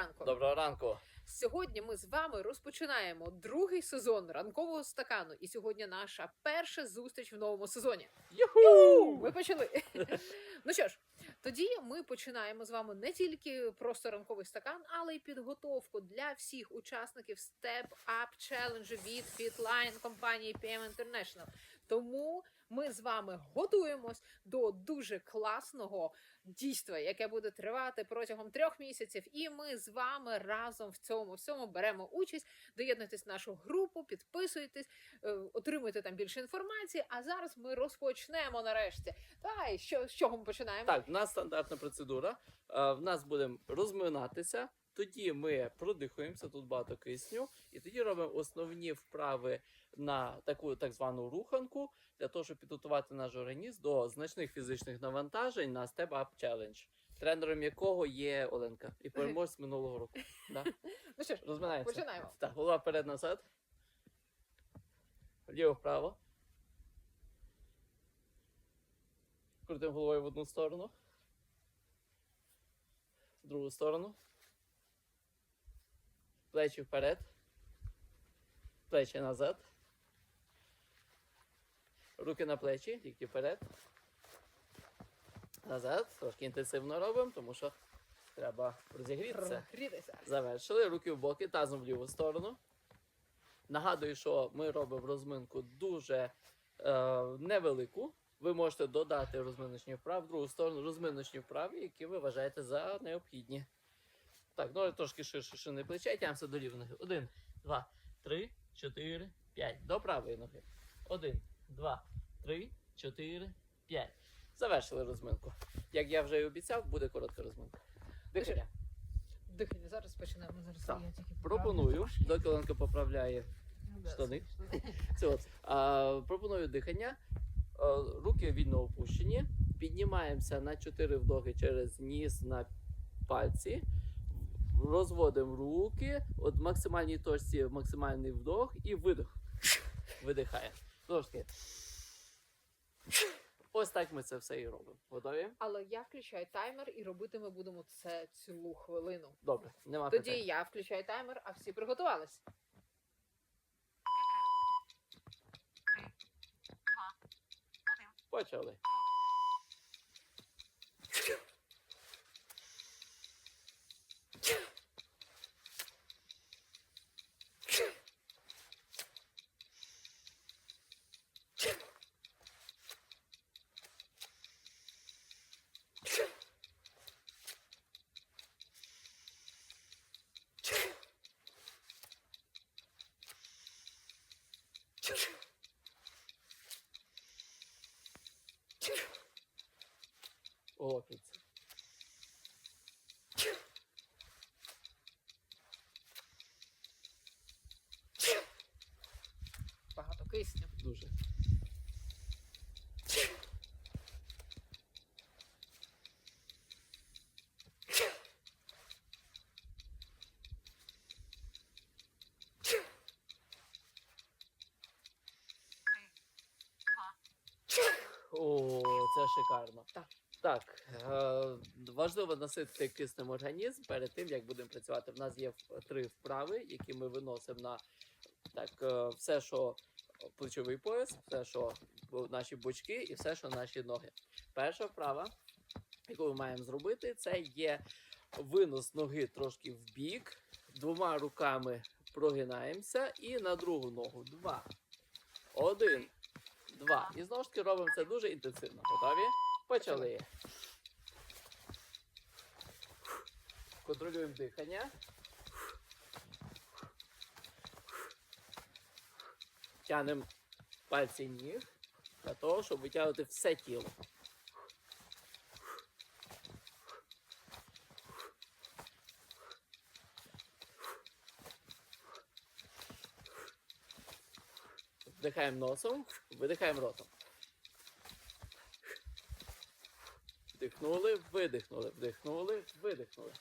ранку. Доброго ранку. Сьогодні ми з вами розпочинаємо другий сезон ранкового стакану. І сьогодні наша перша зустріч в новому сезоні. Юху! Ми почали. ну що ж, тоді ми починаємо з вами не тільки просто ранковий стакан, але й підготовку для всіх учасників Step Up Challenge від Fitline компанії PM International. Тому ми з вами готуємось до дуже класного дійства, яке буде тривати протягом трьох місяців. І ми з вами разом в цьому всьому беремо участь. Доєднуйтесь в нашу групу, підписуйтесь, е, отримуйте там більше інформації. А зараз ми розпочнемо нарешті. Давай, що з чого ми починаємо? Так, в нас стандартна процедура. Е, В нас будемо розминатися. Тоді ми продихуємося, тут багато кисню, і тоді робимо основні вправи на таку так звану руханку для того, щоб підготувати наш організм до значних фізичних навантажень на Step Up Challenge, тренером якого є Оленка і переможець минулого року. Да? Ну що ж, Розминаємося. починаємо. Так, голова вперед назад. Вліво вправо. Крутимо головою в одну сторону. В другу сторону. Плечі вперед. Плечі назад. Руки на плечі, лікті вперед. Назад. Трошки інтенсивно робимо, тому що треба розігрітися. Завершили. Руки в боки, тазом в ліву сторону. Нагадую, що ми робимо розминку дуже е, невелику. Ви можете додати розминочні вправи в другу сторону, розминочні вправи, які ви вважаєте за необхідні. Так, ноги трошки ширше шини плече, тямся до лівої ноги. Один, два, три, чотири, п'ять. До правої ноги. Один, два, три, чотири, п'ять. Завершили розминку. Як я вже і обіцяв, буде коротка розминка. Дихання. Дихання. Зараз починаємо. Зараз Так, я тільки Пропоную, доки Оленка поправляє Ну, штани. штани. Це от. А, пропоную дихання. Руки вільно опущені. Піднімаємося на 4 вдохи через ніс на пальці. Розводимо руки. От в максимальній точці максимальний вдох і видих. Видихаємо. Знову ж таки. Ось так ми це все і робимо. Готові? Але я включаю таймер і робити ми будемо це цілу хвилину. Добре, нема Тоді питань. я включаю таймер, а всі приготувались. Почали. О, піца. Багато кисню. Дуже. О, це шикарно. Так. Так, е, важливо наситити киснем організм перед тим, як будемо працювати. В нас є три вправи, які ми виносимо на так, е, все, що плечовий пояс, все, що наші бочки, і все, що наші ноги. Перша вправа, яку ми маємо зробити, це є винос ноги трошки в бік, двома руками прогинаємося і на другу ногу. Два. Один. Два. І знову ж таки робимо це дуже інтенсивно. Готові? Почали. Контролюємо дихання. Тянемо пальці ніг для того, щоб витягнути все тіло. Вдихаємо носом, видихаємо ротом. Вдихнули, видихнули, вдихнули, видихнули.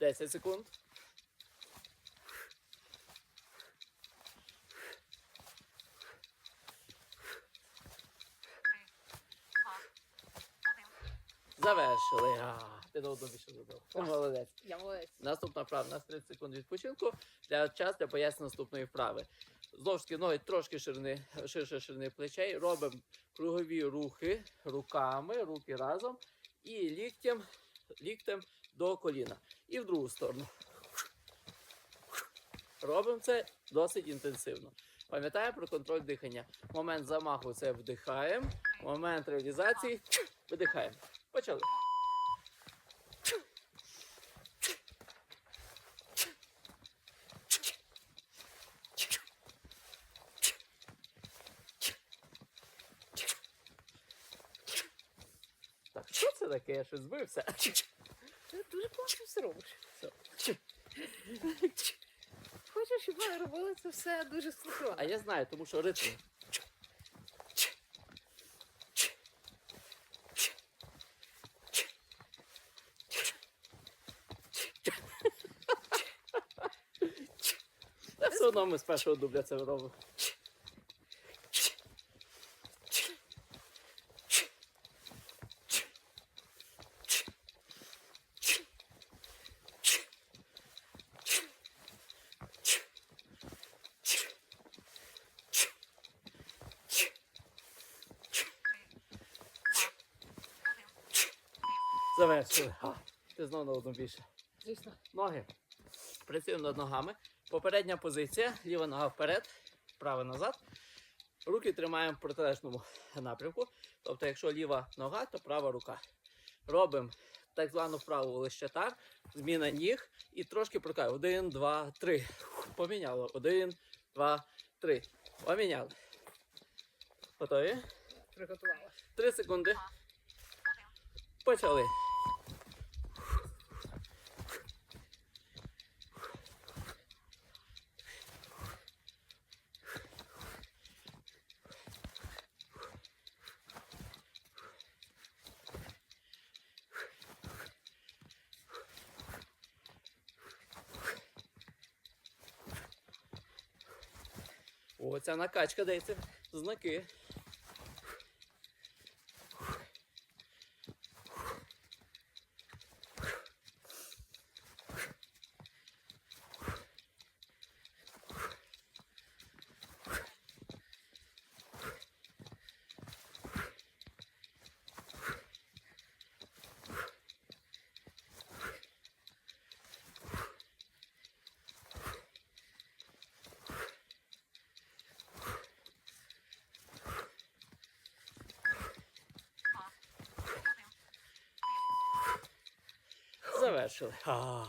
10 секунд. Завершили. А, Ти до одного більше зробив. Молодець. Я молодець. Наступна вправа. У нас 30 секунд відпочинку для час для поясню наступної вправи. Знову ж таки, ноги трошки ширини, ширше ширини плечей. Робимо кругові рухи руками, руки разом і ліктем, ліктем до коліна. І в другу сторону. Робимо це досить інтенсивно. Пам'ятаємо про контроль дихання. Момент замаху це вдихаємо, момент реалізації видихаємо. Почали. Так, що це таке? Я щось збився. Ти дуже класно все робиш. Хочу, щоб ми робили це все дуже синхронно. А я знаю, тому що ритм. Та все одно ми з першого дубля це робимо. Завершили. А, Ти знову на одну більше. Звісно. Ноги. Працюємо над ногами. Попередня позиція. Ліва нога вперед, права назад. Руки тримаємо в протилежному напрямку. Тобто, якщо ліва нога, то права рука. Робимо так звану вправу лищатар, зміна ніг і трошки прокаємо. Один, два, три. Поміняло. Один, два, три. Поміняли. Готові? Приготувалася. Три секунди. Почали. О, ця накачка дається. Знаки. Завершили. А.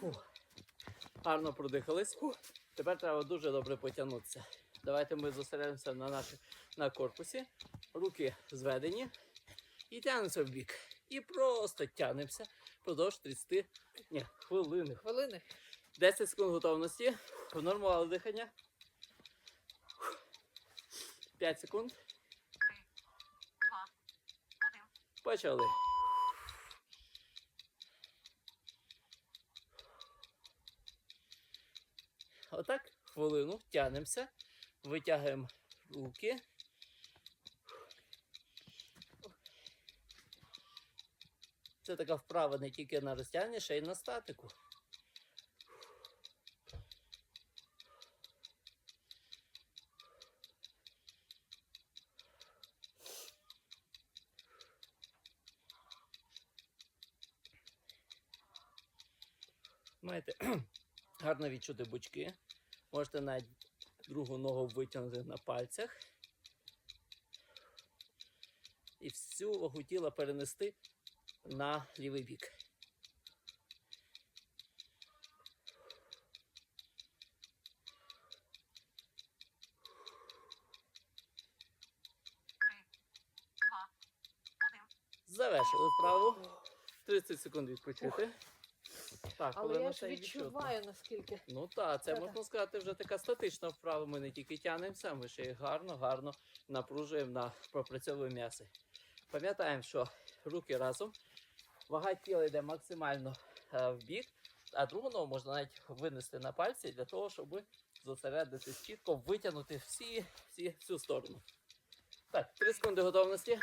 Фух. Гарно продихались. Фух. Тепер треба дуже добре потягнутися. Давайте ми зосередимося на, наші, на корпусі. Руки зведені. І тягнемося в бік. І просто тягнемося впродовж 30 ні, хвилини. Хвилини. 10 секунд готовності. Внормували дихання. 5 секунд. Почали. Отак, хвилину, тягнемося, витягуємо руки. Це така вправа не тільки на розтягнення, ще й на статику. Маєте гарно відчути бочки. Можете навіть другу ногу витягнути на пальцях. І всю вагу тіла перенести на лівий бік. Завершили вправу. 30 секунд відпочити. Так, Але коли я на ж це відчутно. відчуваю наскільки. Ну так, це Та-та. можна сказати вже така статична вправа. Ми не тільки тягнемося, ми ще й гарно, гарно напружуємо на пропрацьовуємо м'яси. Пам'ятаємо, що руки разом, вага тіла йде максимально е, в бік, а другу ногу можна навіть винести на пальці для того, щоб зосередитись чітко, витягнути всі, всі, всю сторону. Так, 3 секунди готовності.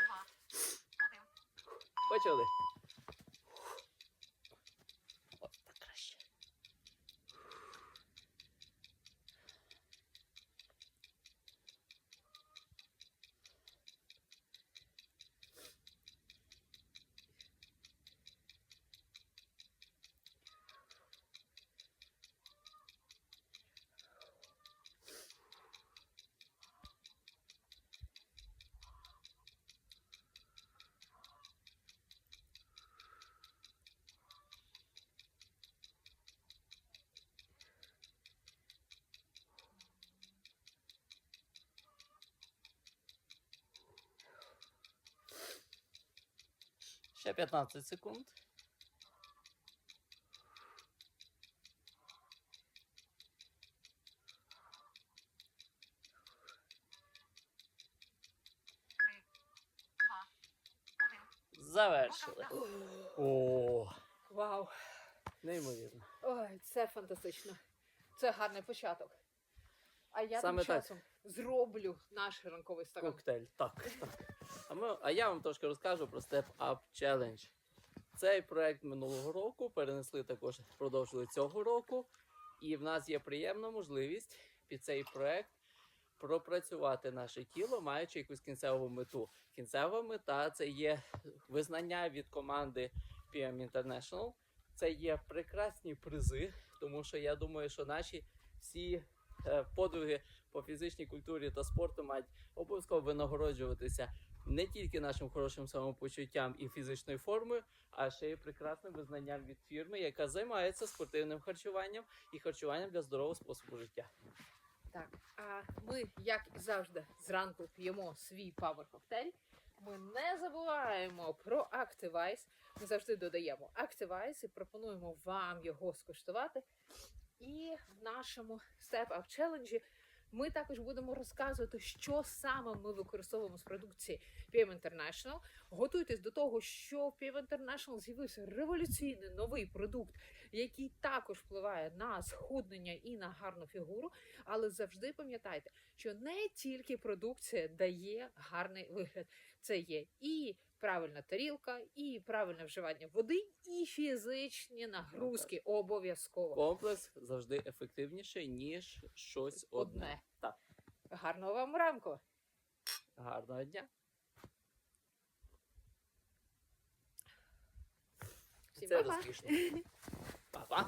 Почали. Ще 15 секунд. Завершили. О, Вау! неймовірно. Ой, це фантастично. Це гарний початок. А я Саме тим так. часом зроблю наш ранковий стакан. Коктейль. Так. так. А, ми, а я вам трошки розкажу про Step Up Challenge. Цей проект минулого року перенесли також, продовжили цього року. І в нас є приємна можливість під цей проект пропрацювати наше тіло, маючи якусь кінцеву мету. Кінцева мета це є визнання від команди PM International. Це є прекрасні призи, тому що я думаю, що наші всі е, подвиги по фізичній культурі та спорту мають обов'язково винагороджуватися не тільки нашим хорошим самопочуттям і фізичною формою, а ще й прекрасним визнанням від фірми, яка займається спортивним харчуванням і харчуванням для здорового способу життя. Так, а ми, як і завжди, зранку п'ємо свій павер коктейль. Ми не забуваємо про Activize. Ми завжди додаємо Activize і пропонуємо вам його скуштувати. І в нашому Step Up Challenge ми також будемо розказувати, що саме ми використовуємо з продукції PM International. Готуйтесь до того, що в PM International з'явився революційний новий продукт, який також впливає на схуднення і на гарну фігуру. Але завжди пам'ятайте, що не тільки продукція дає гарний вигляд. Це є і правильна тарілка, і правильне вживання води, і фізичні нагрузки обов'язково. Комплекс завжди ефективніший, ніж щось одне. Одне. Так, Гарного вам ранку! гарного дня. Всім Це па-па! розкішно. Па-па.